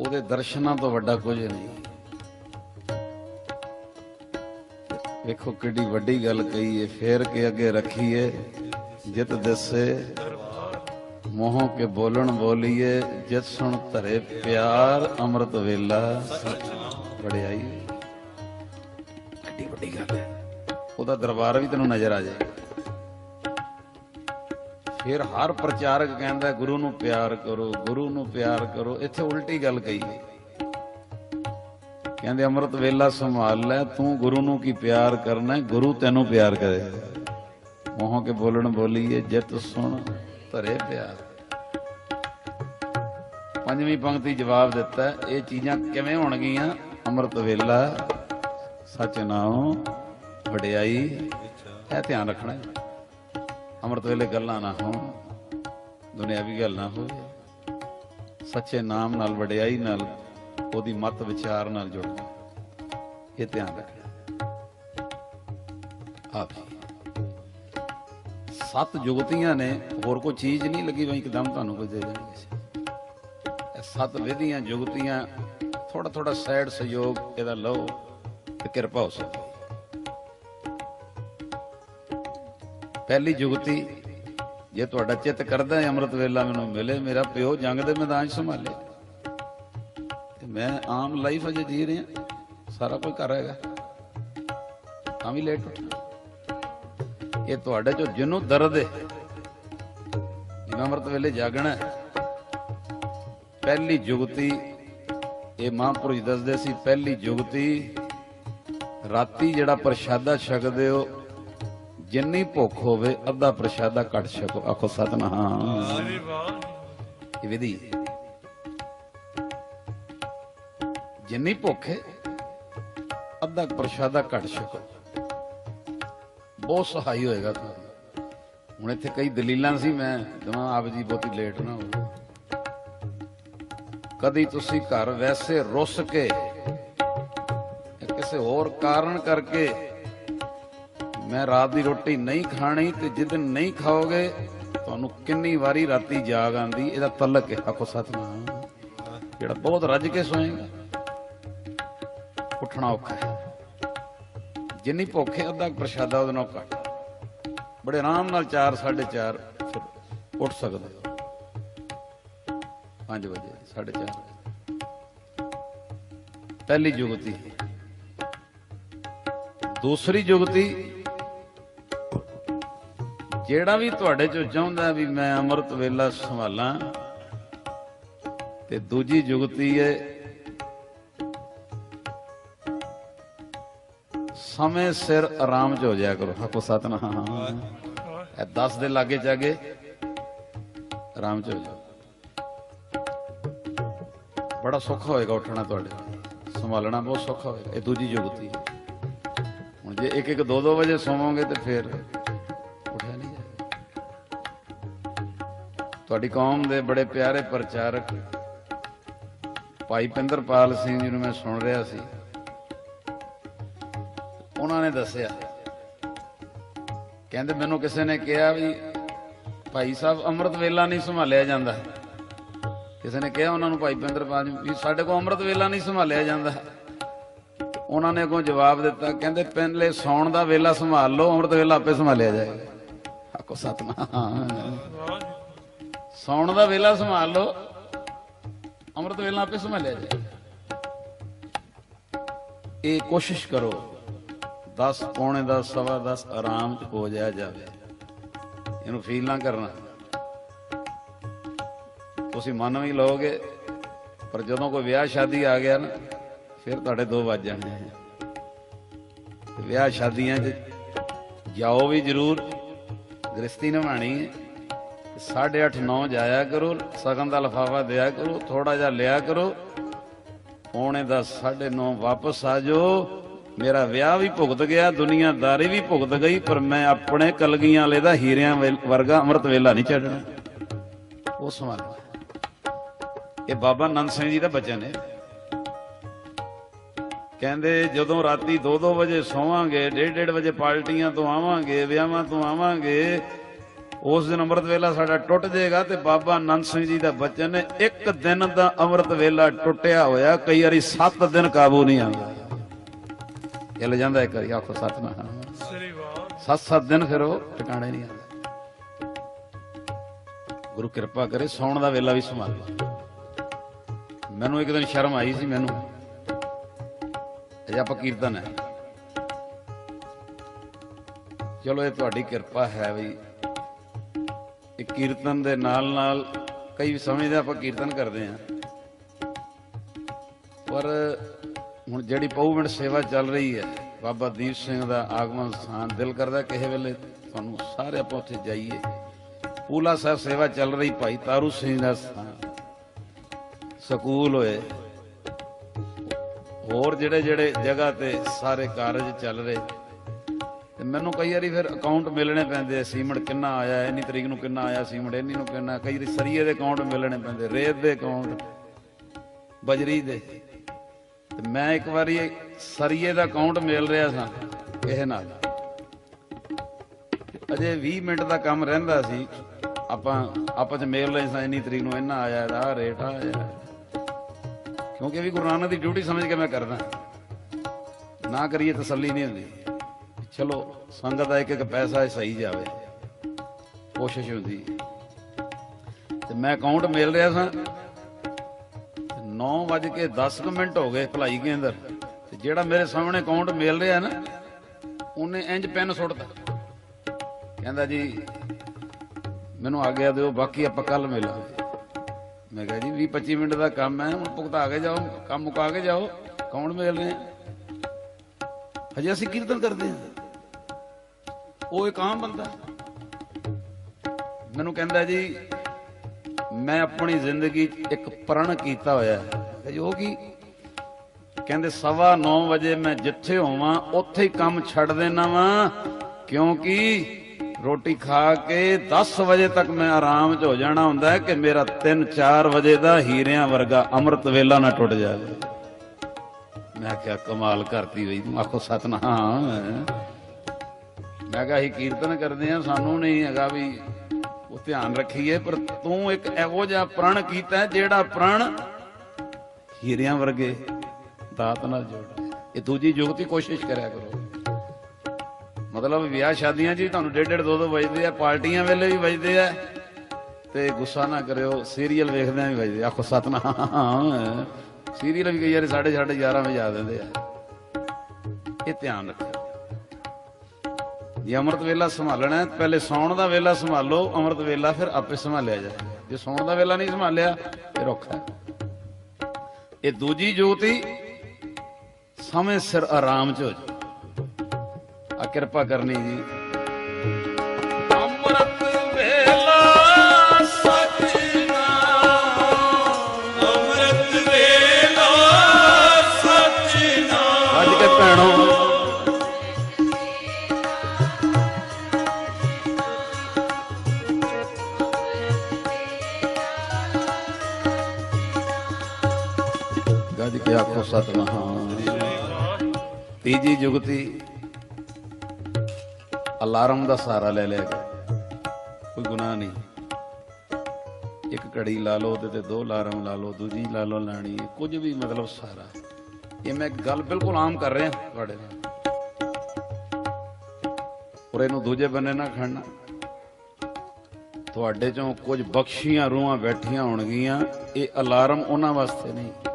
ਉਹਦੇ ਦਰਸ਼ਨਾਂ ਤੋਂ ਵੱਡਾ ਕੁਝ ਨਹੀਂ। ਵੇਖੋ ਕਿੱਡੀ ਵੱਡੀ ਗੱਲ ਕਹੀ ਏ ਫੇਰ ਕੇ ਅੱਗੇ ਰੱਖੀਏ ਜਿਤ ਦਿਸੇ ਮੋਹ ਕੇ ਬੋਲਣ ਬੋਲੀਏ ਜਿਤ ਸੁਣ ਧਰੇ ਪਿਆਰ ਅੰਮ੍ਰਿਤ ਵੇਲਾ। ਬੜਿਆਈ। ਕਿੱਡੀ ਵੱਡੀ ਗੱਲ ਹੈ। ਉਹਦਾ ਦਰਬਾਰ ਵੀ ਤੈਨੂੰ ਨਜ਼ਰ ਆ ਜਾਏ। ਫਿਰ ਹਰ ਪ੍ਰਚਾਰਕ ਕਹਿੰਦਾ ਗੁਰੂ ਨੂੰ ਪਿਆਰ ਕਰੋ ਗੁਰੂ ਨੂੰ ਪਿਆਰ ਕਰੋ। ਇੱਥੇ ਉਲਟੀ ਗੱਲ ਕਹੀ ਹੈ ਕਹਿੰਦੇ ਅੰਮ੍ਰਿਤ ਵੇਲਾ ਸੰਭਾਲ ਲੈ ਤੂੰ ਗੁਰੂ ਨੂੰ ਕੀ ਪਿਆਰ ਕਰਨਾ ਹੈ, ਗੁਰੂ ਤੈਨੂੰ ਪਿਆਰ ਕਰੇ। ਮੋਹ ਕੇ ਬੋਲਣ ਬੋਲੀਏ ਜਿਤ ਸੁਣ ਧਰੇ ਪਿਆਰ। ਪੰਜਵੀਂ ਪੰਕਤੀ ਜਵਾਬ ਦਿੱਤਾ ਇਹ ਚੀਜ਼ਾਂ ਕਿਵੇਂ ਹੋਣਗੀਆਂ? ਅੰਮ੍ਰਿਤ ਵੇਲਾ ਸੱਚ ਨਾਮ ਵਡਿਆਈ ਇਹ ਧਿਆਨ ਰੱਖਣਾ ਹੈ। ਅੰਮ੍ਰਿਤ ਵੇਲੇ ਗੱਲਾਂ ਨਾ ਹੋਣ ਦੁਨਿਆਵੀ ਗੱਲ ਨਾ ਹੋਵੇ। ਸੱਚੇ ਨਾਮ ਨਾਲ, ਵਡਿਆਈ ਨਾਲ, ਉਹਦੀ ਮਤ ਵਿਚਾਰ ਨਾਲ ਜੁੜਨਾ, ਇਹ ਧਿਆਨ ਰੱਖਣਾ। ਆਪ ਜੀ ਸੱਤ ਜੁਗਤੀਆਂ ਨੇ, ਹੋਰ ਕੋਈ ਚੀਜ਼ ਨਹੀਂ ਲੱਗੀ ਬਈ, ਇੱਕਦਮ ਤੁਹਾਨੂੰ ਕੋਈ ਦੇ ਦੇਣਗੇ ਇਹ ਸੱਤ ਵਿਧੀਆਂ, ਜੁਗਤੀਆਂ ਥੋੜਾ ਥੋੜਾ ਸਾਈਡ ਸਹਿਯੋਗ, ਇਹਦਾ ਲਓ ਤੇ ਕਿਰਪਾ ਹੋ ਸਕੇ। ਪਹਿਲੀ ਜੁਗਤੀ, ਜੇ ਤੁਹਾਡਾ ਚਿੱਤ ਕਰਦਾ ਹੈ ਅੰਮ੍ਰਿਤ ਵੇਲਾ ਮੈਨੂੰ ਮਿਲੇ, ਮੇਰਾ ਪਿਓ ਜੰਗ ਦੇ ਮੈਦਾਨ 'ਚ ਸੰਭਾਲੇ। ਤੇ ਮੈਂ ਆਮ ਲਾਈਫ ਅਜੇ ਜੀ ਰਿਹਾ, ਸਾਰਾ ਕੁਝ ਕਰ ਹੈਗਾ। ਤਾਂ ਵੀ ਲੇਟ ਉੱਠਣਾ। ਇਹ ਤੁਹਾਡੇ ਚੋਂ ਜਿਹਨੂੰ ਦਰਦ ਹੈ ਜਿਵੇਂ ਅੰਮ੍ਰਿਤ ਵੇਲੇ ਜਾਗਣਾ ਪਹਿਲੀ ਜੁਗਤੀ, ਇਹ ਮਹਾਂਪੁਰਸ਼ ਦੱਸਦੇ ਸੀ, ਪਹਿਲੀ ਜੁਗਤੀ, ਰਾਤੀ ਜਿਹੜਾ ਪ੍ਰਸ਼ਾਦਾ ਛਕਦੇ ਹੋ ਜਿੰਨੀ ਭੁੱਖ ਹੋਵੇ, ਅੱਧਾ ਪ੍ਰਸ਼ਾਦਾ ਘੱਟ ਛਕੋ। ਆਖੋ, ਸਤਨਾਮ। ਇਹ ਵਿਧੀ। ਜਿੰਨੀ ਭੁੱਖ ਹੈ, ਅੱਧਾ ਪ੍ਰਸ਼ਾਦਾ ਘੱਟ ਛਕੋ। ਬਹੁਤ ਸਹਾਈ ਹੋਏਗਾ ਤੁਹਾਨੂੰ। ਹੁਣ ਇੱਥੇ ਕਈ ਦਲੀਲਾਂ ਸੀ, ਮੈਂ ਜਮਾ ਆਪ ਜੀ ਬਹੁਤੀ ਲੇਟ ਨਾ ਹੋ ਕਦੀ ਤੁਸੀਂ ਘਰ ਵੈਸੇ ਰੁੱਸ ਕੇ ਕਿਸੇ ਹੋਰ ਕਾਰਨ ਕਰਕੇ ਮੈਂ ਰਾਤ ਦੀ ਰੋਟੀ ਨਹੀਂ ਖਾਣੀ ਤੇ ਜਿੱਦਨ ਨਹੀਂ ਖਾਓਗੇ, ਤੁਹਾਨੂੰ ਕਿੰਨੀ ਵਾਰੀ ਰਾਤੀ ਜਾਗ ਆਂਦੀ ਇਹਦਾ ਤਲਕ ਹੈ। ਆਖੋ ਸਤਨਾਮ। ਜਿਹੜਾ ਬਹੁਤ ਰੱਜ ਕੇ ਸੋਏਗਾ, ਉੱਠਣਾ ਔਖਾ ਹੈ। ਜਿੰਨੀ ਭੁੱਖ ਹੈ, ਅੱਧਾ ਪ੍ਰਸ਼ਾਦਾ ਉਹਦੇ ਨਾਲ ਘੱਟ। ਬੜੇ ਆਰਾਮ ਨਾਲ 4 4:30 ਫਿਰ ਉੱਠ ਸਕਦੇ ਹੋ। 5 ਵਜੇ 4:30 ਪਹਿਲੀ ਜੁਗਤੀ ਦੂਸਰੀ ਜੁਗਤੀ ਜਿਹੜਾ ਵੀ ਤੁਹਾਡੇ ਚੋਂ ਚਾਹੁੰਦਾ ਵੀ ਮੈਂ ਅੰਮ੍ਰਿਤ ਵੇਲਾ ਸੰਭਾਲਾਂ, ਤੇ ਦੂਜੀ ਜੁਗਤੀ ਹੈ ਸਮੇਂ ਸਿਰ ਆਰਾਮ ਚ ਹੋ ਜਾਇਆ ਕਰੋ। ਹਕੋ ਸਤਨਾਮ। ਇਹ 10 ਦੇ ਲਾਗੇ ਜਾਗੇ, ਆਰਾਮ ਚ ਹੋ ਜਾਓ। ਬੜਾ ਸੌਖਾ ਹੋਏਗਾ ਉੱਠਣਾ ਤੁਹਾਡੇ ਸੰਭਾਲਣਾ ਬਹੁਤ ਸੌਖਾ ਹੋਏਗਾ। ਇਹ ਦੂਜੀ ਜੁਗਤੀ ਹੈ ਹੁਣ ਜੇ ਇੱਕ ਇੱਕ ਦੋ ਦੋ ਵਜੇ ਸੌਵੋਗੇ ਤੇ ਫਿਰ ਤੁਹਾਡੀ ਕੌਮ ਦੇ ਬੜੇ ਪਿਆਰੇ ਪ੍ਰਚਾਰਕ ਭਾਈ ਪਿੰਦਰਪਾਲ ਸਿੰਘ ਜੀ ਨੂੰ ਮੈਂ ਸੁਣ ਰਿਹਾ ਸੀ। ਉਹਨਾਂ ਨੇ ਦੱਸਿਆ, ਕਹਿੰਦੇ ਮੈਨੂੰ ਕਿਸੇ ਨੇ ਕਿਹਾ ਵੀ ਭਾਈ ਸਾਹਿਬ ਅੰਮ੍ਰਿਤ ਵੇਲਾ ਨਹੀਂ ਸੰਭਾਲਿਆ ਜਾਂਦਾ। ਕਿਸੇ ਨੇ ਕਿਹਾ ਉਹਨਾਂ ਨੂੰ ਭਾਈ ਪਿੰਦਰਪਾਲ ਜੀ ਵੀ ਸਾਡੇ ਕੋਲ ਅੰਮ੍ਰਿਤ ਵੇਲਾ ਨਹੀਂ ਸੰਭਾਲਿਆ ਜਾਂਦਾ। ਉਹਨਾਂ ਨੇ ਅੱਗੋਂ ਜਵਾਬ ਦਿੱਤਾ, ਕਹਿੰਦੇ ਪਹਿਲੇ ਸੌਣ ਦਾ ਵੇਲਾ ਸੰਭਾਲ ਲਓ, ਅੰਮ੍ਰਿਤ ਵੇਲਾ ਆਪੇ ਸੰਭਾਲਿਆ ਜਾਏਗਾ। ਆਕੋ ਸਤਨਾਮ। ਸੌਣ ਦਾ ਵੇਲਾ ਸੰਭਾਲ ਲਓ। ਅੰਮ੍ਰਿਤ ਵੇਲਾ ਆਪੇ ਸੰਭਾਲਿਆ ਜਾਏਗਾ। ਇਹ ਕੋਸ਼ਿਸ਼ ਕਰੋ 10 ਪੌਣੇ 10 ਸਵਾ 10 ਆਰਾਮ ਚ ਹੋ ਜਾਇਆ ਜਾਵੇ। ਇਹਨੂੰ ਫੀਲ ਨਾ ਕਰਨਾ। ਤੁਸੀਂ ਮਨ ਵੀ ਲਓਗੇ, ਪਰ ਜਦੋਂ ਕੋਈ ਵਿਆਹ ਸ਼ਾਦੀ ਆ ਗਿਆ ਨਾ, ਫਿਰ ਤੁਹਾਡੇ ਦੋ ਵੱਜ ਜਾਣੇ ਵਿਆਹ ਸ਼ਾਦੀਆਂ 'ਚ ਜਾਓ ਵੀ ਜ਼ਰੂਰ, ਗ੍ਰਸਤੀ ਨਿਭਾਣੀ ਹੈ। 8:30 9 ਜਾਇਆ ਕਰੋ, ਸਗਨ ਦਾ ਲਫਾਫਾ ਦਿਆ ਕਰੋ ਥੋੜਾ ਜਿਹਾ ਲਿਆ ਕਰੋ। ਪੌਣੇ ਦਾ 9:30 ਵਾਪਸ ਆ ਮੇਰਾ ਵਿਆਹ ਵੀ ਭੁਗਤ ਗਿਆ, ਦੁਨੀਆਦਾਰੀ ਵੀ ਭੁਗਤ ਗਈ, ਪਰ ਮੈਂ ਆਪਣੇ ਕਲਗੀਆਂ ਵਾਲੇ ਦਾ ਹੀਰਿਆਂ ਵਰਗਾ ਅੰਮ੍ਰਿਤ ਵੇਲਾ ਨਹੀਂ ਛੱਡਣਾ। ਉਹ ਸਮਾਨ। ਇਹ ਬਾਬਾ ਨੰਦ ਸਿੰਘ ਜੀ ਦਾ ਬਚਨ ਹੈ। ਕਹਿੰਦੇ, ਜਦੋਂ ਰਾਤੀ 2-2 ਵਜੇ ਸੌਵਾਂਗੇ 1:30 ਵਜੇ ਪਾਰਟੀਆਂ ਤੋਂ ਆਵਾਂਗੇ, ਵਿਆਹਾਂ ਤੋਂ ਆਵਾਂਗੇ ਉਸ ਦਿਨ ਅੰਮ੍ਰਿਤ ਵੇਲਾ ਸਾਡਾ ਟੁੱਟ ਜਾਏਗਾ ਤੇ ਬਾਬਾ ਆਨੰਦ ਸਿੰਘ ਜੀ ਦਾ ਬਚਨ ਹੈ, ਇੱਕ ਦਿਨ ਦਾ ਅੰਮ੍ਰਿਤ ਵੇਲਾ ਟੁੱਟਿਆ ਹੋਇਆ, ਕਈ ਵਾਰੀ 7 ਦਿਨ ਕਾਬੂ ਨਹੀਂ ਆਉਂਦਾ। ਹਿੱਲ ਜਾਂਦਾ ਇੱਕ ਵਾਰੀ, ਆਖੋ ਸਤਨਾਮ ਸ੍ਰੀ ਵਾਹ ਸੱਤ ਸੱਤ ਦਿਨ ਫਿਰ ਉਹ ਟਿਕਾਣੇ ਨਹੀਂ ਆਉਂਦਾ। ਗੁਰੂ ਕਿਰਪਾ ਕਰੇ, ਸੌਣ ਦਾ ਵੇਲਾ ਵੀ ਸੰਭਾਲ ਲਾ। ਮੈਨੂੰ ਇੱਕ ਦਿਨ ਸ਼ਰਮ ਆਈ ਸੀ ਮੈਨੂੰ। ਅਜੇ ਆਪਾਂ ਕੀਰਤਨ ਹੈ। ਚਲੋ, ਇਹ ਤੁਹਾਡੀ ਕਿਰਪਾ ਹੈ ਵੀ ਇਹ ਕੀਰਤਨ ਦੇ ਨਾਲ ਨਾਲ ਕਈ ਸਮੇਂ ਆਪਾਂ ਕੀਰਤਨ ਕਰਦੇ ਆ ਪਰ ਹੁਣ ਜਿਹੜੀ ਪਉ ਸੇਵਾ ਚੱਲ ਰਹੀ ਹੈ, ਬਾਬਾ ਦੀਪ ਸਿੰਘ ਦਾ ਆਗਮਨ ਸਥਾਨ ਦਿਲ ਕਰਦਾ ਕਿਸੇ ਵੇਲੇ ਤੁਹਾਨੂੰ ਸਾਰੇ ਆਪਾਂ ਉੱਥੇ ਜਾਈਏ। ਪੂਲਾ ਸਾਹਿਬ ਸੇਵਾ ਚੱਲ ਰਹੀ, ਭਾਈ ਤਾਰੂ ਸਿੰਘ ਦਾ ਸਥਾਨ। ਸਕੂਲ ਹੋਏ। ਹੋਰ ਜਿਹੜੇ ਜਿਹੜੇ ਜਗ੍ਹਾ ਤੇ ਸਾਰੇ ਕਾਰਜ ਚੱਲ ਰਹੇ। ਤੇ ਮੈਨੂੰ ਕਈ ਵਾਰੀ ਫਿਰ ਅਕਾਊਂਟ ਮਿਲਣੇ ਪੈਂਦੇ ਆ, ਸੀਮਟ ਕਿੰਨਾ ਆਇਆ, ਇੰਨੀ ਤਰੀਕ ਨੂੰ ਕਿੰਨਾ ਆਇਆ, ਸੀਮਟ ਇੰਨੀ ਨੂੰ ਕਿੰਨਾ ਕਈ ਵਾਰੀ ਸਰੀਏ ਦੇ ਅਕਾਊਂਟ ਮਿਲਣੇ ਪੈਂਦੇ, ਰੇਤ ਦੇ ਅਕਾਊਂਟ ਬਜਰੀ ਦੇ। ਤੇ ਮੈਂ ਇੱਕ ਵਾਰੀ ਸਰੀਏ ਦਾ ਅਕਾਊਂਟ ਮਿਲ ਰਿਹਾ ਸਾਂ ਕਿਸੇ ਨਾਲ। ਅਜੇ 20 ਮਿੰਟ ਦਾ ਕੰਮ ਰਹਿੰਦਾ ਸੀ, ਆਪਾਂ ਆਪਸ ਚ ਮੇਲ ਲਈ ਸਾਂ, ਇੰਨੀ ਤਰੀਕ ਨੂੰ ਇੰਨਾ ਆਇਆ ਆ ਰੇਟ ਆਇਆ। ਕਿਉਂਕਿ ਵੀ ਗੁਰੂ ਨਾਨਕ ਦੀ ਡਿਊਟੀ ਸਮਝ ਕੇ ਮੈਂ ਕਰਦਾ। ਨਾ ਕਰੀਏ ਤਸੱਲੀ ਨਹੀਂ ਹੁੰਦੀ। ਚਲੋ, ਸੰਗਤ ਦਾ ਇੱਕ ਇੱਕ ਪੈਸਾ ਸਹੀ ਜਾਵੇ। ਕੋਸ਼ਿਸ਼ ਹੁੰਦੀ। ਤੇ ਮੈਂ ਅਕਾਊਂਟ ਮਿਲ ਰਿਹਾ ਸਾਂ। 9 ਵਜ ਕੇ 10 ਕੁ ਮਿੰਟ ਹੋ ਗਏ ਭਲਾਈ ਕੇਂਦਰ ਤੇ ਜਿਹੜਾ ਮੇਰੇ ਸਾਹਮਣੇ ਅਕਾਊਂਟ ਮਿਲ ਰਿਹਾ ਨਾ, ਉਹਨੇ ਇੰਜ ਪੈਨ ਸੁੱਟਤਾ। ਕਹਿੰਦਾ ਜੀ, ਮੈਨੂੰ ਆ ਗਿਆ ਦਿਓ, ਬਾਕੀ ਆਪਾਂ ਕੱਲ ਮਿਲਾਂਗੇ ਮੈਂ ਕਿਹਾ ਜੀ 20 25 ਮਿੰਟ ਦਾ ਕੰਮ ਹੈ, ਹੁਣ ਭੁਗਤਾ ਕੇ ਜਾਓ, ਕੰਮ ਮੁਕਾ ਕੇ ਜਾਓ, ਅਕਾਊਂਟ ਮਿਲ ਰਹੇ। ਹਜੇ ਅਸੀਂ ਕੀਰਤਨ ਕਰਦੇ ਹਾਂ। ਉਹ ਇੱਕ ਆਮ ਬੰਦਾ। ਮੈਨੂੰ ਕਹਿੰਦਾ ਜੀ, ਮੈਂ ਆਪਣੀ ਜ਼ਿੰਦਗੀ 'ਚ ਇੱਕ ਪ੍ਰਣ ਕੀਤਾ ਹੋਇਆ ਹੈ। ਕਿ? ਕਹਿੰਦੇ, ਸਵਾ 9 ਵਜੇ ਮੈਂ ਜਿੱਥੇ ਹੋਵਾਂ, ਉੱਥੇ ਹੀ ਕੰਮ ਛੱਡ ਦੇਣਾ ਵਾਂ। ਕਿਉਂਕਿ ਰੋਟੀ ਖਾ ਕੇ 10 ਵਜੇ ਤੱਕ ਮੈਂ ਆਰਾਮ 'ਚ ਹੋ ਜਾਣਾ ਹੁੰਦਾ ਹੈ ਕਿ ਮੇਰਾ 3-4 ਵਜੇ ਦਾ ਹੀਰਿਆਂ ਵਰਗਾ ਅੰਮ੍ਰਿਤ ਵੇਲਾ ਨਾ ਟੁੱਟ ਜਾਵੇ। ਮੈਂ ਕਿਹਾ, ਕਮਾਲ ਕਰਤੀ ਬਈ ਆਖੋ ਸਤਨਾਮ ਮੈਂ ਕਿਹਾ ਅਸੀਂ ਕੀਰਤਨ ਕਰਦੇ ਆ ਸਾਨੂੰ ਨਹੀਂ ਹੈਗਾ ਵੀ ਉਹ ਧਿਆਨ ਰੱਖੀਏ, ਪਰ ਤੂੰ ਇੱਕ ਇਹੋ ਜਿਹਾ ਪ੍ਰਣ ਕੀਤਾ ਜਿਹੜਾ ਪ੍ਰਣ ਹੀਰਿਆਂ ਵਰਗੇ ਦਾਤ ਨਾਲ ਜੋੜ ਇਹ ਦੂਜੀ ਜੁਗਤੀ ਕੋਸ਼ਿਸ਼ ਕਰਿਆ ਕਰੋ। ਮਤਲਬ ਵਿਆਹ ਸ਼ਾਦੀਆਂ 'ਚ ਵੀ ਤੁਹਾਨੂੰ ਡੇਢ ਡੇਢ ਦੋ ਦੋ ਵੱਜਦੇ ਆ, ਪਾਰਟੀਆਂ ਵੇਲੇ ਵੀ ਵੱਜਦੇ ਆ, ਤੇ ਗੁੱਸਾ ਨਾ ਕਰਿਓ, ਸੀਰੀਅਲ ਵੇਖਦੇ ਆ ਵੀ ਵੱਜਦੇ ਆਖੋ, ਸਤਨਾਮ, ਸੀਰੀਅਲ ਵੀ ਕਈ ਵਾਰੀ 11:30 11 ਵਜੇ ਆ ਦਿੰਦੇ ਆ। ਇਹ ਧਿਆਨ ਰੱਖਿਓ ਜੇ ਅੰਮ੍ਰਿਤ ਵੇਲਾ ਸੰਭਾਲਣਾ ਪਹਿਲੇ ਸੌਣ ਦਾ ਵੇਲਾ ਸੰਭਾਲੋ, ਅੰਮ੍ਰਿਤ ਵੇਲਾ ਫਿਰ ਆਪੇ ਸੰਭਾਲਿਆ ਜਾਏ। ਜੇ ਸੌਣ ਦਾ ਵੇਲਾ ਨਹੀਂ ਸੰਭਾਲਿਆ ਤੇ ਔਖਾ ਇਹ ਦੂਜੀ ਜੋਤੀ ਸਮੇਂ ਸਿਰ ਆਰਾਮ ਚ ਹੋ ਜਾ ਆ ਕਿਰਪਾ ਕਰਨੀ ਜੀ। ਗੱਜ ਕੇ ਆਖੋ ਸਤਨਾਮ ਤੀਜੀ ਜੁਗਤੀ ਅਲਾਰਮ ਦਾ ਸਹਾਰਾ ਲੈ ਲਿਆ ਗਿਆ। ਕੋਈ ਗੁਨਾਹ ਨਹੀਂ। ਇੱਕ ਘੜੀ ਲਾ ਲਓ ਉਹਦੇ ਤੇ ਦੋ ਅਲਾਰਮ ਲਾ ਲਓ, ਦੂਜੀ ਲਾ ਲਓ ਲਾਣੀ ਕੁਝ ਵੀ ਮਤਲਬ ਸਹਾਰਾ। ਇਹ ਮੈਂ ਗੱਲ ਬਿਲਕੁਲ ਆਮ ਕਰ ਰਿਹਾ ਤੁਹਾਡੇ ਨਾਲ। ਔਰ ਇਹਨੂੰ ਦੂਜੇ ਬੰਨੇ ਨਾ ਖੜਨਾ। ਤੁਹਾਡੇ ਚੋਂ ਕੁਝ ਬਖਸ਼ੀਆਂ ਰੂਹਾਂ ਬੈਠੀਆਂ ਹੋਣਗੀਆਂ। ਇਹ ਅਲਾਰਮ ਉਹਨਾਂ ਵਾਸਤੇ ਨਹੀਂ।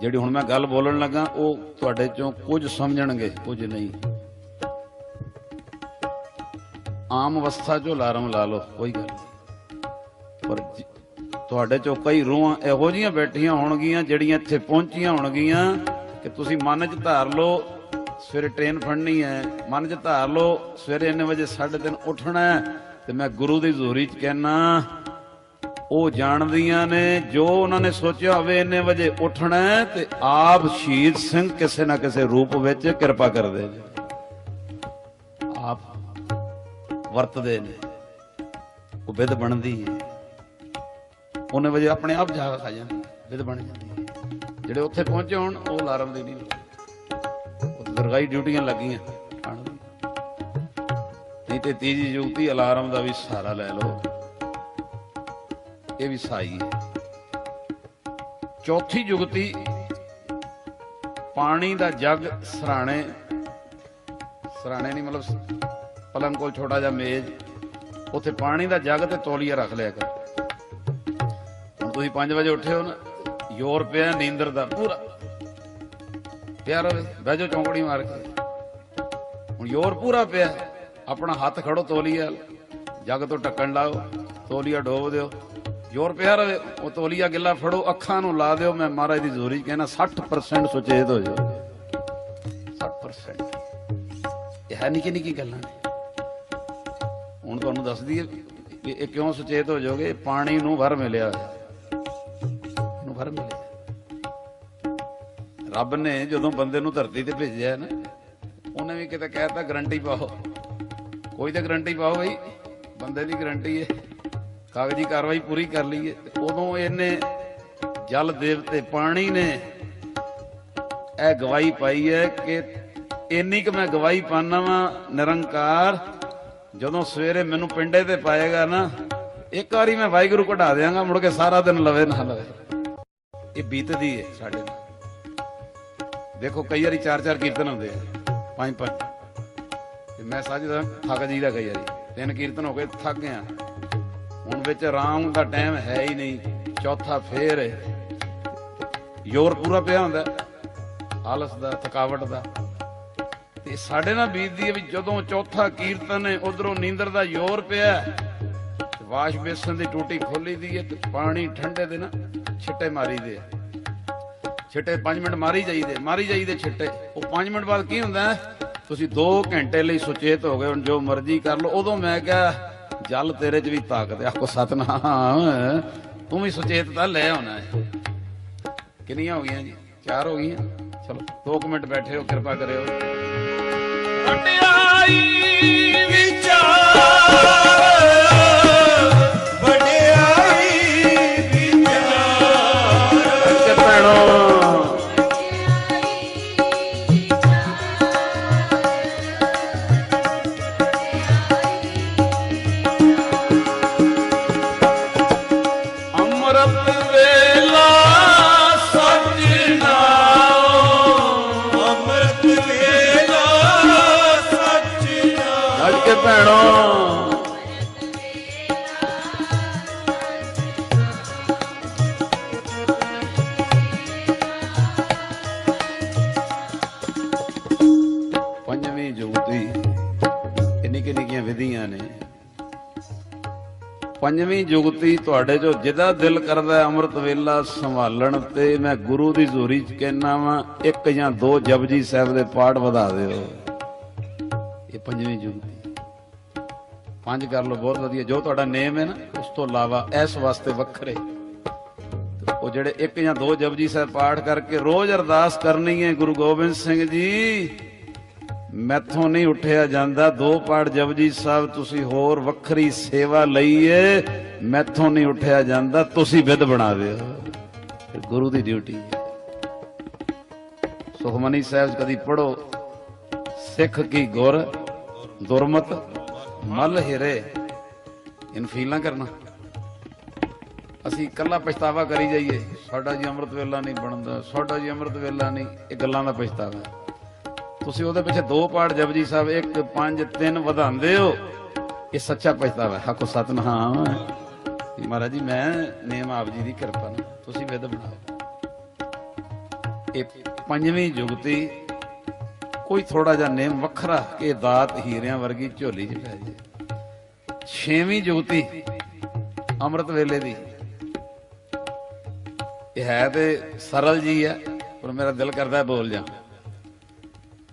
ਜਿਹੜੀ ਹੁਣ ਮੈਂ ਗੱਲ ਬੋਲਣ ਲੱਗਾ, ਉਹ ਤੁਹਾਡੇ ਚੋਂ ਕੁਝ ਸਮਝਣਗੇ, ਕੁਝ ਨਹੀਂ। ਆਮ ਅਵਸਥਾ 'ਚੋਂ ਲਾਰਮ ਲਾ ਲਓ, ਕੋਈ ਗੱਲ ਨਹੀਂ। ਪਰ ਤੁਹਾਡੇ ਚੋਂ ਕਈ ਰੂਹਾਂ ਇਹੋ ਜੀਆਂ ਬੈਠੀਆਂ ਹੋਣਗੀਆਂ, ਜਿਹੜੀਆਂ ਇੱਥੇ ਪਹੁੰਚੀਆਂ ਹੋਣਗੀਆਂ, ਕਿ ਤੁਸੀਂ ਮਨ 'ਚ ਧਾਰ ਲਓ, ਸਵੇਰੇ ਟ੍ਰੇਨ ਫੜਨੀ ਹੈ, ਮਨ 'ਚ ਧਾਰ ਲਓ, ਸਵੇਰੇ ਇੰਨੇ ਵਜੇ 3:30 ਉੱਠਣਾ ਹੈ, ਤੇ ਮੈਂ ਗੁਰੂ ਦੀ ਜ਼ੋਰੀ 'ਚ ਕਹਿਣਾ ਉਹ ਜਾਣਦੀਆਂ ਨੇ, ਜੋ ਉਹਨਾਂ ਨੇ ਸੋਚਿਆ ਹੋਵੇ ਇੰਨੇ ਵਜੇ ਉੱਠਣਾ ਤੇ ਆਪ ਸ਼ਹੀਦ ਸਿੰਘ ਕਿਸੇ ਨਾ ਕਿਸੇ ਰੂਪ ਵਿੱਚ ਕਿਰਪਾ ਕਰਦੇ ਨੇ। ਆਪ ਵਰਤਦੇ ਨੇ। ਉਹ ਵਿਧ ਬਣਦੀ ਹੈ। ਉਹਨੇ ਵਜੇ ਆਪਣੇ ਆਪ ਜਾਗ ਆ ਜਾਂਦੀ ਵਿਧ ਬਣ ਜਾਂਦੀ ਹੈ। ਜਿਹੜੇ ਉੱਥੇ ਪਹੁੰਚੇ ਹੋਣ, ਉਹ ਅਲਾਰਮ ਦੀ ਨਹੀਂ ਉਹ ਦਰਗਾਹੀ ਡਿਊਟੀਆਂ ਲੱਗੀਆਂ। ਨਹੀਂ ਤੇ ਤੀਜੀ ਯੁਕਤੀ, ਅਲਾਰਮ ਦਾ ਵੀ ਸਹਾਰਾ ਲੈ ਲਓ। ਇਹ ਵੀ ਸਾਈ ਹੈ। ਚੌਥੀ ਯੁਗਤੀ ਪਾਣੀ ਦਾ ਜੱਗ ਸਰਾਣੇ ਸਰਾਣੇ ਨਹੀਂ ਮਤਲਬ ਪਲੰਗ ਕੋਲ ਛੋਟਾ ਜਿਹਾ ਮੇਜ਼ ਉੱਥੇ ਪਾਣੀ ਦਾ ਜੱਗ ਤੇ ਤੌਲੀਆ ਰੱਖ ਲਿਆ ਕਰ। ਹੁਣ ਤੁਸੀਂ 5 ਵਜੇ ਉੱਠੇ ਹੋ ਨਾ ਯੋਰ ਪਿਆ ਨੀਂਦਰ ਦਾ ਪੂਰਾ। ਪਿਆ ਰਵੇ ਬਹਿ ਜਾਓ ਚੌਂਕੜੀ ਮਾਰ ਕੇ। ਹੁਣ ਯੋਰ ਪੂਰਾ ਪਿਆ ਆਪਣਾ ਹੱਥ ਖੜੋ ਤੌਲੀਆ ਵੱਲ, ਜੱਗ ਤੋਂ ਢੱਕਣ ਲਾਓ ਤੌਲੀਆ ਡੋਬ ਦਿਓ। ਜ਼ੋਰ ਪਿਆ ਰਵੇ, ਉਹ ਤੋਲੀਆ ਗਿੱਲਾ ਫੜੋ, ਅੱਖਾਂ ਨੂੰ ਲਾ ਦਿਓ, ਮੈਂ ਮਹਾਰਾਜ ਦੀ ਜ਼ੋਰੀ ਚ ਕਹਿਣਾ 60% ਸੁਚੇਤ ਹੋ ਜਾਓ 60% ਇਹ ਹੈ ਨਿੱਕੀ ਨਿੱਕੀ ਗੱਲਾਂ ਨੇ। ਹੁਣ ਤੁਹਾਨੂੰ ਦੱਸਦੀ ਹੈ ਕਿ ਇਹ ਕਿਉਂ ਸੁਚੇਤ ਹੋ ਜਾਓਗੇ? ਪਾਣੀ ਨੂੰ ਵਰ ਮਿਲਿਆ। ਹੋਇਆ ਨੂੰ ਵਰ ਮਿਲਿਆ। ਰੱਬ ਨੇ ਜਦੋਂ ਬੰਦੇ ਨੂੰ ਧਰਤੀ ਤੇ ਭੇਜਿਆ ਨਾ, ਉਹਨੇ ਵੀ ਕਿਤੇ ਕਹਿਤਾ ਗਰੰਟੀ ਪਾਓ। ਕੋਈ ਤਾਂ ਗਰੰਟੀ ਪਾਓ ਬਈ, ਬੰਦੇ ਦੀ ਗਰੰਟੀ ਹੈ। ਕਾਗਜ਼ੀ ਕਾਰਵਾਈ ਪੂਰੀ ਕਰ ਲਈਏ ਉਦੋਂ ਇਹਨੇ ਜਲ ਦੇਵਤੇ ਪਾਣੀ ਨੇ ਇਹ ਗਵਾਹੀ ਪਾਈ ਹੈ ਕਿ ਇੰਨੀ ਕਿ ਮੈਂ ਗਵਾਹੀ ਪਾਣਾ ਵਾਂ, ਨਿਰੰਕਾਰ। ਜਦੋਂ ਸਵੇਰੇ ਮੈਨੂੰ ਪਿੰਡੇ ਤੇ ਪਾਏਗਾ ਨਾ, ਇੱਕ ਵਾਰੀ ਮੈਂ ਵਾਹਿਗੁਰੂ ਕਢਾ ਦਿਆਂਗਾ, ਮੁੜ ਕੇ ਸਾਰਾ ਦਿਨ ਲਵੇ ਨਾ ਲਵੇ। ਇਹ ਬੀਤਦੀ ਹੈ ਸਾਡੇ ਨਾਲ। ਦੇਖੋ, ਕਈ ਵਾਰੀ ਚਾਰ ਚਾਰ ਕੀਰਤਨ ਹੁੰਦੇ ਆ, ਪੰਜ ਪੰਜ। ਤੇ ਮੈਂ ਸਾਜਦਾ ਥੱਕ ਜੀਦਾ ਕਈ ਵਾਰੀ। ਤਿੰਨ ਕੀਰਤਨ ਹੋ ਗਏ, ਥੱਕ ਗਿਆ। ਵਿੱਚ ਆਰਾਮ ਦਾ ਟਾਈਮ ਹੈ ਹੀ ਨਹੀਂ, ਚੌਥਾ ਫੇਰ ਹੈ। ਯੋਰ ਪੂਰਾ ਪਿਆ ਹੁੰਦਾ, ਆਲਸ ਦਾ, ਥਕਾਵਟ ਦਾ। ਤੇ ਸਾਡੇ ਨਾਲ ਬੀਤਦੀ ਹੈ ਵੀ ਜਦੋਂ ਚੌਥਾ ਕੀਰਤਨ ਹੈ, ਉਧਰੋਂ ਨੀਂਦਰ ਦਾ ਯੋਰ ਪਿਆ ਤੇ ਵਾਸ਼ ਬੇਸਨ ਦੀ ਟੂਟੀ ਖੋਲੀ ਦੀ ਹੈ ਤੇ ਪਾਣੀ ਠੰਡੇ ਦੇ ਨਾ ਛਿੱਟੇ ਮਾਰੀ ਦੇ ਛਿੱਟੇ 5 ਮਿੰਟ ਮਾਰੀ ਜਾਈਦੇ ਮਾਰੀ ਜਾਈਦੇ ਛਿੱਟੇ। ਉਹ 5 ਮਿੰਟ ਬਾਅਦ ਕੀ ਹੁੰਦਾ ਤੁਸੀਂ 2 ਘੰਟੇ ਲਈ ਸੁਚੇਤ ਹੋ ਗਏ, ਹੁਣ ਜੋ ਮਰਜ਼ੀ ਕਰ ਲਓ। ਉਦੋਂ ਮੈਂ ਕਿਹਾ ਜਲ ਤੇਰੇ 'ਚ ਵੀ ਤਾਕਤ ਹੈ। ਆਖੋ, ਸਤਨਾਮ, ਤੂੰ ਵੀ ਸੁਚੇਤ ਤਾਂ ਲੈ ਆਉਣਾ ਹੈ। ਕਿੰਨੀਆਂ ਹੋ ਗਈਆਂ ਜੀ? ਚਾਰ ਹੋ ਗਈਆਂ? ਚਲੋ 2 ਮਿੰਟ ਬੈਠੇ ਹੋ, ਕਿਰਪਾ ਕਰਿਓ। ਵਡਿਆਈ ਵਿਚਾਰ। ਤੁਹਾਡੇ ਜੋ ਜਿਹਦਾ ਦਿਲ ਕਰਦਾ ਅੰਮ੍ਰਿਤ ਵੇਲਾ ਸੰਭਾਲਣ ਤੇ ਮੈਂ ਗੁਰੂ ਦੀ ਜ਼ੋਰੀ ਚ ਕਹਿਣਾ ਵਾਂ, ਇੱਕ ਜਾਂ ਦੋ ਜਪਜੀ ਸਾਹਿਬ ਦੇ ਪਾਠ ਵਧਾ ਦਿਓ। ਇਹ ਪੰਜਵੀਂ ਜੁਗਤੀ। ਪੰਜ ਕਰ ਲਓ, ਬਹੁਤ ਵਧੀਆ। ਜੋ ਤੁਹਾਡਾ ਨੇਮ ਹੈ ਨਾ, ਉਸ ਤੋਂ ਇਲਾਵਾ ਇਸ ਵਾਸਤੇ ਵੱਖਰੇ। ਉਹ ਜਿਹੜੇ ਇੱਕ ਜਾਂ ਦੋ ਜਪਜੀ ਸਾਹਿਬ ਪਾਠ ਕਰਕੇ ਰੋਜ਼ ਅਰਦਾਸ ਕਰਨੀ ਹੈ ਗੁਰੂ ਗੋਬਿੰਦ ਸਿੰਘ ਜੀ ਮੈਥੋਂ ਨਹੀਂ ਉੱਠਿਆ ਜਾਂਦਾ। ਦੋ ਪਾਠ ਜਪਜੀ ਸਾਹਿਬ, ਤੁਸੀਂ ਹੋਰ ਵੱਖਰੀ ਸੇਵਾ ਲਈਏ, ਮੈਥੋਂ ਨਹੀਂ ਉੱਠਿਆ ਜਾਂਦਾ। ਤੁਸੀਂ ਵਿਦ ਬਣਾ ਦਿਓ ਗੁਰੂ ਦੀ ਡਿਊਟੀ ਸੁਖਮਨੀ ਸਾਹਿਬ ਕਦੀ ਪੜੋ ਸਿੱਖ ਕੀ ਗੁਰ, ਦੁਰਮਤ, ਮਲ ਹਿਰੇ। ਇਨ ਫੀਲ ਨਾ ਕਰਨਾ। ਅਸੀਂ ਇਕੱਲਾ ਪਛਤਾਵਾ ਕਰੀ ਜਾਈਏ। ਸਾਡਾ ਜੀ ਅੰਮ੍ਰਿਤ ਵੇਲਾ ਨਹੀਂ ਬਣਦਾ, ਸਾਡਾ ਜੀ ਅੰਮ੍ਰਿਤ ਵੇਲਾ ਨਹੀਂ। ਇਹ ਗੱਲਾਂ ਦਾ ਪਛਤਾਵਾ ਤੁਸੀਂ ਉਹਦੇ ਪਿੱਛੇ ਦੋ ਪਾਠ ਜਪਜੀ ਸਾਹਿਬ, ਇੱਕ ਪੰਜ ਤਿੰਨ ਵਧਾਉਂਦੇ ਹੋ। ਇਹ ਸੱਚਾ ਪਛਤਾਵਾ ਹੈ ਹਾਕੋ ਸਤਨਾਮ। ਮਹਾਰਾਜ ਜੀ, ਮੈਂ ਨੇਮ ਆਪ ਜੀ ਦੀ ਕਿਰਪਾ ਨਾਲ ਤੁਸੀਂ ਵਿਦ ਬਣਾਓ ਇਹ ਪੰਜਵੀਂ ਜੁਗਤੀ ਕੋਈ ਥੋੜਾ ਜਿਹਾ ਨੇਮ ਵੱਖਰਾ ਕਿ ਦਾਤ ਹੀਰਿਆਂ ਵਰਗੀ ਝੋਲੀ 'ਚ ਪੈ ਜੇ ਛੇਵੀਂ ਜੁਗਤੀ ਅੰਮ੍ਰਿਤ ਵੇਲੇ ਦੀ। ਇਹ ਹੈ ਤੇ ਸਰਲ ਜੀ ਹੈ ਪਰ ਮੇਰਾ ਦਿਲ ਕਰਦਾ ਬੋਲ ਜਾ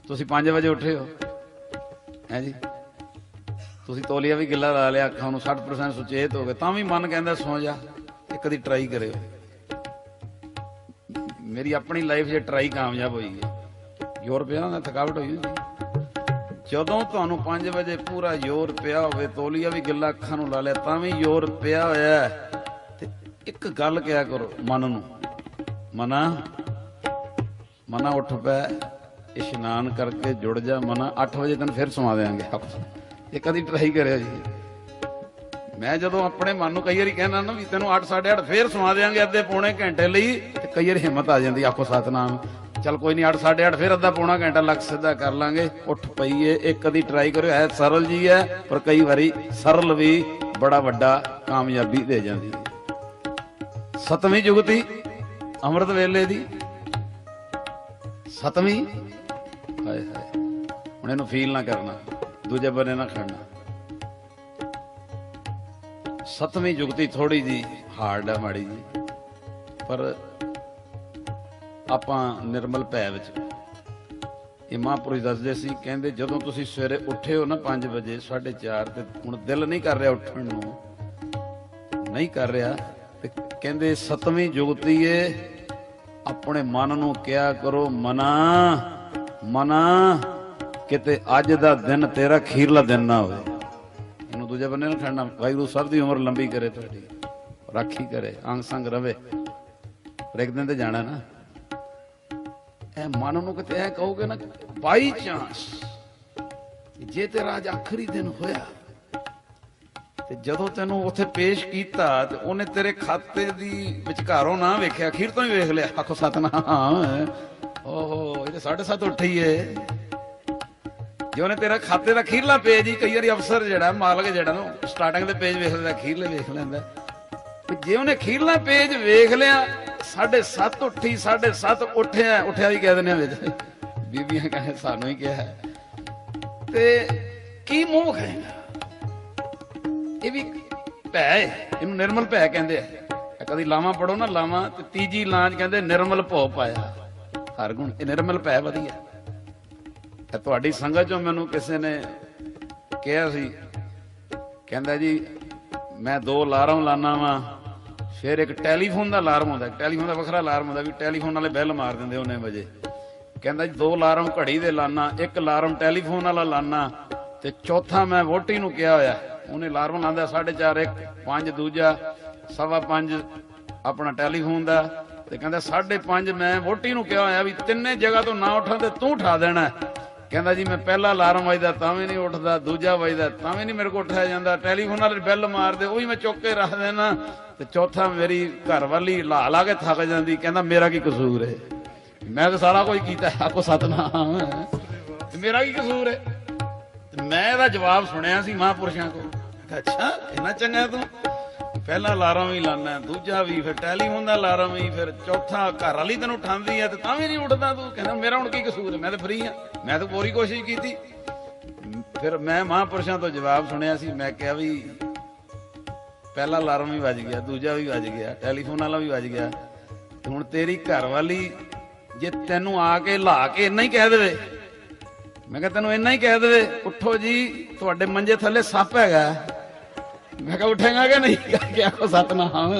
ਤੁਸੀਂ 5 ਵਜੇ ਉੱਠੇ ਹੋ। ਹੈ ਜੀ? ਤੁਸੀਂ ਤੌਲੀਆ ਵੀ ਗਿੱਲਾ ਲਾ ਲਿਆ, ਅੱਖਾਂ ਨੂੰ 60% ਸੁਚੇਤ ਹੋ ਗਏ, ਤਾਂ ਵੀ ਮਨ ਕਹਿੰਦਾ, ਸੌ ਜਾ, ਇੱਕ ਦੀ ਟਰਾਈ ਕਰਿਓ। ਮੇਰੀ ਆਪਣੀ ਲਾਈਫ 'ਚ ਟਰਾਈ ਕਾਮਯਾਬ ਹੋਈ ਹੈ। ਜ਼ੋਰ ਪਿਆ ਨਾ ਥਕਾਵਟ ਹੋਈ ਹੁੰਦੀ ਜਦੋਂ ਤੁਹਾਨੂੰ 5 ਵਜੇ ਪੂਰਾ ਜ਼ੋਰ ਪਿਆ ਹੋਵੇ, ਤੌਲੀਆ ਵੀ ਗਿੱਲਾ, ਅੱਖਾਂ ਨੂੰ ਲਾ ਲਿਆ, ਤਾਂ ਵੀ ਜ਼ੋਰ ਪਿਆ ਹੋਇਆ ਤੇ ਇੱਕ ਗੱਲ ਕਿਹਾ ਕਰੋ, ਮਨ ਨੂੰ। ਮਨਾ ਮਨਾ ਉੱਠ ਪੈ ਇਸ਼ਨਾਨ ਕਰਕੇ ਜੁੜ ਜਾ ਮਨਾ 8 ਵਜੇ ਤੈਨੂੰ ਫਿਰ ਸਮਾ ਦੇਾਂਗੇ ਇਹ ਕਦੀ ਟਰਾਈ ਕਰਿਆ ਜੀ। ਮੈਂ ਜਦੋਂ ਆਪਣੇ ਮਨ ਨੂੰ ਕਈ ਵਾਰੀ ਕਹਿਣਾ ਨਾ ਵੀ ਤੈਨੂੰ 8 8:30 ਫੇਰ ਸੁਣਾ ਦੇਾਂਗੇ ਅੱਧੇ ਪੌਣੇ ਘੰਟੇ ਲਈ, ਤੇ ਕਈ ਵਾਰੀ ਹਿੰਮਤ ਆ ਜਾਂਦੀ ਆਖੋ ਸਤਨਾਮ। ਚੱਲ ਕੋਈ ਨਹੀਂ 8 8:30 ਫੇਰ ਅੱਧਾ ਪੌਣਾ ਘੰਟਾ ਲੱਗ ਸਿੱਧਾ ਕਰ ਲਾਂਗੇ। ਉੱਠ ਪਈਏ ਇਹ ਕਦੀ ਟਰਾਈ ਕਰਿਓ ਹੈ ਸਰਲ ਜੀ ਹੈ, ਪਰ ਕਈ ਵਾਰੀ ਸਰਲ ਵੀ ਬੜਾ ਵੱਡਾ ਕਾਮਯਾਬੀ ਦੇ ਜਾਂਦੀ ਹੈ। ਸਤਵੀਂ ਜੁਗਤੀ, ਅੰਮ੍ਰਿਤ ਵੇਲੇ ਦੀ। ਸਤਵੀਂ ਹਾਏ ਹਾਏ। ਹੁਣ ਇਹਨੂੰ ਫੀਲ ਨਾ ਕਰਨਾ, ਦੂਜੇ ਬੰਨੇ ਨਾ ਖੜਨਾ। ਸਤਵੀਂ ਜੁਗਤੀ ਥੋੜੀ ਜੀ ਹਾਰਡ ਆ, ਮਾੜੀ ਜੀ ਪਰ ਆਪਾਂ ਨਿਰਮਲ ਭੈ ਵਿੱਚ। ਇਹ ਮਹਾਂਪੁਰਸ਼ ਦੱਸਦੇ ਸੀ, ਕਹਿੰਦੇ ਜਦੋਂ ਤੁਸੀਂ ਸਵੇਰੇ ਉੱਠੇ ਹੋ ਨਾ 5 ਵਜੇ 4:30 ਤੇ ਹੁਣ ਦਿਲ ਨਹੀਂ ਕਰ ਰਿਹਾ ਉੱਠਣ ਨੂੰ। ਨਹੀਂ ਕਰ ਰਿਹਾ। ਤੇ ਕਹਿੰਦੇ ਸਤਵੀਂ ਜੁਗਤੀ ਏ, ਆਪਣੇ ਮਨ ਨੂੰ ਕਿਹਾ ਕਰੋ, ਮਨਾ। ਮਨਾ ਕਿਤੇ ਅੱਜ ਦਾ ਦਿਨ ਤੇਰਾ ਖੀਰਲਾ ਦਿਨ ਨਾ ਹੋਵੇ। ਇਹਨੂੰ ਦੂਜੇ ਬੰਨੇ ਨੂੰ ਖੜਨਾ। ਵਾਹਿਗੁਰੂ ਸਭ ਦੀ ਉਮਰ ਲੰਬੀ ਕਰੇ ਤੁਹਾਡੀ, ਰਾਖੀ ਕਰੇ, ਅੰਗ ਸੰਗ ਰਵੇ। ਪਰ ਇੱਕ ਦਿਨ ਤੇ ਜਾਣਾ ਨਾ। ਇਹ ਮਨ ਨੂੰ ਕਿਤੇ ਐ ਕਹੋਗੇ ਨਾ ਬਾਈ ਚਾਂਸ ਜੇ ਤੇਰਾ ਅੱਜ ਆਖਰੀ ਦਿਨ ਹੋਇਆ, ਤੇ ਜਦੋਂ ਤੈਨੂੰ ਉੱਥੇ ਪੇਸ਼ ਕੀਤਾ ਤੇ ਉਹਨੇ ਤੇਰੇ ਖਾਤੇ ਦੀ ਵਿਚਕਾਰੋਂ ਨਾ ਵੇਖਿਆ, ਅਖੀਰ ਤੋਂ ਹੀ ਵੇਖ ਲਿਆ। ਆਖੋ ਸਤਨਾਮ। ਓਹੋ, ਇਹ ਤੇ 7:30 ਉੱਠੀ ਏ। ਜੇ ਉਹਨੇ ਤੇਰਾ ਖਾਤੇ ਦਾ ਖੀਰਲਾ ਪੇਜ ਹੀ ਕਈ ਵਾਰੀ ਅਫਸਰ ਜਿਹੜਾ, ਮਾਲਕ ਜਿਹੜਾ ਨਾ ਸਟਾਰਟਿੰਗ ਦੇ ਪੇਜ ਵੇਖ ਲੈਂਦਾ, ਖੀਰਲੇ ਵੇਖ ਲੈਂਦਾ। ਜੇ ਉਹਨੇ ਖੀਰਲਾ ਪੇਜ ਵੇਖ ਲਿਆ 7:30 ਉੱਠੀ 7:30 ਉੱਠਿਆ ਉੱਠਿਆ ਵੀ ਕਹਿ ਦਿੰਦੇ ਆ ਵਿੱਚ। ਬੀਬੀਆਂ ਕਹੇ ਸਾਨੂੰ ਹੀ ਕਿਹਾ ਤੇ ਕੀ ਮੂੰਹ ਖਾਏਗਾ? ਇਹ ਵੀ ਭੈ ਹੈ। ਇਹਨੂੰ ਨਿਰਮਲ ਭੈ ਕਹਿੰਦੇ ਆ। ਕਦੀ ਲਾਵਾਂ ਪੜੋ ਨਾ, ਲਾਵਾਂ ਤੇ ਤੀਜੀ ਲਾਂਜ ਕਹਿੰਦੇ, ਨਿਰਮਲ ਭੋ ਪਾਇਆ। ਹਰ ਗੁਣ ਇਹ ਨਿਰਮਲ ਭੈ ਵਧੀਆ। ਤੇ ਤੁਹਾਡੀ ਸੰਗਤ ਚੋਂ ਮੈਨੂੰ ਕਿਸੇ ਨੇ ਕਿਹਾ ਸੀ, ਕਹਿੰਦਾ ਜੀ, ਮੈਂ ਦੋ ਅਲਾਰਮ ਲਾਣਾ ਵਾਂ, ਫਿਰ ਇੱਕ ਟੈਲੀਫੋਨ ਦਾ ਅਲਾਰਮ ਹੁੰਦਾ ਟੈਲੀਫੋਨ ਦਾ ਵੱਖਰਾ ਅਲਾਰਮ ਹੁੰਦਾ ਵੀ ਟੈਲੀਫੋਨ ਵਾਲੇ ਬੈਲ ਮਾਰ ਦਿੰਦੇ ਉਹਨੇ ਵਜੇ। ਕਹਿੰਦਾ ਜੀ, ਦੋ ਅਲਾਰਮ ਘੜੀ ਦੇ ਲਾਣਾ ਇੱਕ ਅਲਾਰਮ ਟੈਲੀਫੋਨ ਵਾਲਾ ਲਾਣਾ ਤੇ ਚੌਥਾ ਮੈਂ ਵੋਟੀ ਨੂੰ ਕਿਹਾ ਹੋਇਆ, ਉਹਨੇ ਅਲਾਰਮ ਲਾਉਂਦਾ 4:30 ਇੱਕ, ਪੰਜ, ਦੂਜਾ, ਸਵਾ ਪੰਜ ਆਪਣਾ ਟੈਲੀਫੋਨ ਦਾ ਤੇ ਕਹਿੰਦਾ 5:30 ਮੈਂ ਵੋਟੀ ਨੂੰ ਕਿਹਾ ਹੋਇਆ ਵੀ ਤਿੰਨੇ ਜਗ੍ਹਾ ਤੋਂ ਨਾ ਉੱਠਾਂ ਤੇ ਤੂੰ ਉਠਾ ਦੇਣਾ ਕਹਿੰਦਾ ਜੀ, ਮੈਂ ਪਹਿਲਾ ਅਲਾਰਮ ਵੱਜਦਾ ਤਾਂ ਵੀ ਨਹੀਂ ਉੱਠਦਾ, ਦੂਜਾ ਵੱਜਦਾ ਤਾਂ ਵੀ ਨਹੀਂ ਮੇਰੇ ਕੋਲ ਉੱਠਿਆ ਜਾਂਦਾ। ਟੈਲੀਫੋਨ ਵਾਲੇ ਬੈਲ ਮਾਰਦੇ ਉਹ ਵੀ ਮੈਂ ਚੁੱਕ ਕੇ ਰੱਖ ਦੇਣਾ। ਤੇ ਚੌਥਾ ਮੇਰੀ ਘਰ ਵਾਲੀ ਲਾ ਲਾ ਕੇ ਥੱਕ ਜਾਂਦੀ, ਕਹਿੰਦਾ, ਮੇਰਾ ਕੀ ਕਸੂਰ ਹੈ? ਮੈਂ ਤਾਂ ਸਾਰਾ ਕੁਝ ਕੀਤਾ ਆਕੋ ਸਤਨਾਮ ਮੇਰਾ ਕੀ ਕਸੂਰ ਹੈ? ਮੈਂ ਇਹਦਾ ਜਵਾਬ ਸੁਣਿਆ ਸੀ ਮਹਾਂਪੁਰਸ਼ਾਂ ਕੋਲ। ਅੱਛਾ, ਇੰਨਾ ਚੰਗਾ ਤੂੰ? ਪਹਿਲਾ ਅਲਾਰਮ ਵੀ ਲਾਣਾ ਦੂਜਾ ਵੀ, ਫਿਰ ਟੈਲੀਫੋਨ ਦਾ ਅਲਾਰਮ ਵੀ ਫਿਰ ਚੌਥਾ ਘਰ ਵਾਲੀ ਤੈਨੂੰ ਉਠਾਉਂਦੀ ਆ ਤੇ ਤਾਂ ਵੀ ਨਹੀਂ ਉੱਠਦਾ ਤੂੰ। ਕਹਿੰਦਾ ਮੇਰਾ ਹੁਣ ਕੀ ਕਸੂਰ ਹੈ ਮੈਂ ਤਾਂ ਫਰੀ ਆ। ਮੈਂ ਤਾਂ ਪੂਰੀ ਕੋਸ਼ਿਸ਼ ਕੀਤੀ। ਫਿਰ ਮੈਂ ਮਹਾਂਪੁਰਸ਼ਾਂ ਤੋਂ ਜਵਾਬ ਸੁਣਿਆ ਸੀ, ਮੈਂ ਕਿਹਾ ਵੀ ਪਹਿਲਾ ਅਲਾਰਮ ਵੀ ਵੱਜ ਗਿਆ, ਦੂਜਾ ਵੀ ਵੱਜ ਗਿਆ, ਟੈਲੀਫੋਨ ਵਾਲਾ ਵੀ ਵੱਜ ਗਿਆ। ਤੇ ਹੁਣ ਤੇਰੀ ਘਰ ਵਾਲੀ ਜੇ ਤੈਨੂੰ ਆ ਕੇ ਲਾ ਕੇ ਇੰਨਾ ਹੀ ਕਹਿ ਦੇਵੇ, ਮੈਂ ਕਿਹਾ ਤੈਨੂੰ ਇੰਨਾ ਹੀ ਕਹਿ ਦੇਵੇ, ਉੱਠੋ ਜੀ, ਤੁਹਾਡੇ ਮੰਜੇ ਥੱਲੇ ਸੱਪ ਹੈਗਾ। ਮੈਂ ਕਿਹਾ ਉੱਠੇਗਾ ਕਿ ਨਹੀਂ? ਕਰਕੇ ਆਖੋ ਸਤਨਾਮ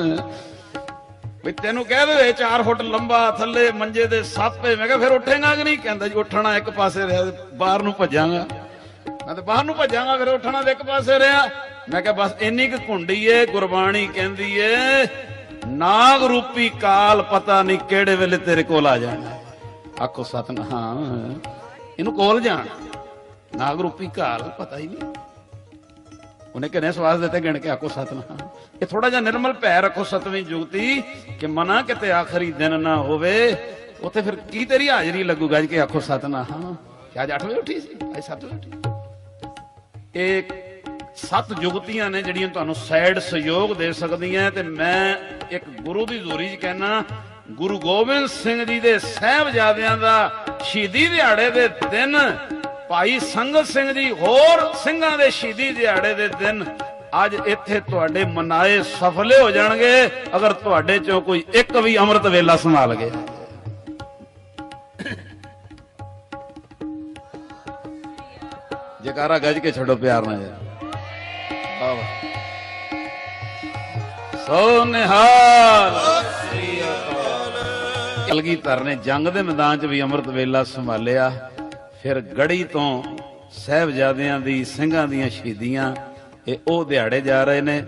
ਵੀ ਤੈਨੂੰ ਕਹਿ ਦੇਵੇ 4 ਫੁੱਟ ਲੰਬਾ ਥੱਲੇ ਮੰਜੇ ਦੇ ਸੱਪ। ਮੈਂ ਕਿਹਾ ਫਿਰ ਉੱਠੇਗਾ ਕਿ ਨਹੀਂ? ਕਹਿੰਦਾ ਜੀ ਉੱਠਣਾ ਇੱਕ ਪਾਸੇ ਰਿਹਾ ਬਾਹਰ ਨੂੰ ਭੱਜਾਂਗਾ। ਮੈਂ ਤਾਂ ਬਾਹਰ ਨੂੰ ਭੱਜਾਂਗਾ, ਫਿਰ ਉੱਠਣਾ ਤੇ ਇੱਕ ਪਾਸੇ ਰਿਹਾ। ਮੈਂ ਕਿਹਾ ਬਸ ਇੰਨੀ ਕੁ ਘੁੰਡੀ ਏ, ਗੁਰਬਾਣੀ ਕਹਿੰਦੀ ਏ, ਨਾਗ ਰੂਪੀ ਕਾਲ ਪਤਾ ਨਹੀਂ ਕਿਹੜੇ ਵੇਲੇ ਤੇਰੇ ਕੋਲ ਆ ਜਾਣਾ ਆਖੋ, ਸਤਨਾਮ ਇਹਨੂੰ ਕੋਲ ਜਾਣ। ਨਾਗ ਰੂਪੀ ਕਾਲ ਪਤਾ ਹੀ ਨਹੀਂ। ਉਹਨੇ ਕਿੰਨੇ ਸਵਾਸ ਦਿੱਤੇ ਗਿਣ ਕੇ ਆਖੋ ਸਤਨਾਮ। ਇਹ ਥੋੜਾ ਜਿਹਾ ਨਿਰਮਲ ਭੈ ਰੱਖੋ ਸਤਵੀਂ ਜੁਗਤੀ, ਕਿ ਮਨਾ ਕਿਤੇ ਆਖਰੀ ਦਿਨ ਨਾ ਹੋਵੇ। ਉੱਥੇ ਫਿਰ ਕੀ ਤੇਰੀ ਹਾਜ਼ਰੀ ਲੱਗੂਗਾ ਜੀ ਕਿ ਆਖੋ ਸਤਨਾਮ? ਕਿ ਅੱਜ 8 ਵਜੇ ਉੱਠੀ ਸੀ? ਅੱਜ 7 ਵਜੇ ਉੱਠੀ। ਇਹ ਸੱਤ ਜੁਗਤੀਆਂ ਨੇ ਜਿਹੜੀਆਂ ਤੁਹਾਨੂੰ ਸੈਡ ਸਹਿਯੋਗ ਦੇ ਸਕਦੀਆਂ ਤੇ ਮੈਂ ਇੱਕ ਗੁਰੂ ਦੀ ਜ਼ੋਰੀ 'ਚ ਕਹਿਣਾ ਗੁਰੂ ਗੋਬਿੰਦ ਸਿੰਘ ਜੀ ਦੇ ਸਹਿਬਜ਼ਾਦਿਆਂ ਦਾ ਸ਼ਹੀਦੀ ਦਿਹਾੜੇ ਦੇ ਦਿਨ ਭਾਈ ਸੰਗਤ ਸਿੰਘ ਜੀ ਹੋਰ ਸਿੰਘਾਂ ਦੇ ਸ਼ਹੀਦੀ ਦਿਹਾੜੇ ਦੇ ਦਿਨ ਅੱਜ ਇੱਥੇ ਤੁਹਾਡੇ ਮਨਾਏ ਸਫਲੇ ਹੋ ਜਾਣਗੇ। ਅਗਰ ਤੁਹਾਡੇ ਚੋਂ ਕੋਈ ਇੱਕ ਵੀ ਅੰਮ੍ਰਿਤ ਵੇਲਾ ਸੰਭਾਲ ਗਿਆ। ਜਕਾਰਾ ਗੱਜ ਕੇ ਛੱਡੋ ਪਿਆਰ ਨਾਲ ਯਾਰ। ਵਾਹ ਵਾਹ ਸੋ ਨਿਹਾਲ। ਕਲਗੀਧਰ ਨੇ ਜੰਗ ਦੇ ਮੈਦਾਨ 'ਚ ਵੀ ਅੰਮ੍ਰਿਤ ਵੇਲਾ ਸੰਭਾਲਿਆ। ਫਿਰ ਗੜੀ ਤੋਂ ਸਹਿਬਜ਼ਾਦਿਆਂ ਦੀ ਸਿੰਘਾਂ ਦੀਆਂ ਸ਼ਹੀਦੀਆਂ ਇਹ ਉਹ ਦਿਹਾੜੇ ਜਾ ਰਹੇ ਨੇ।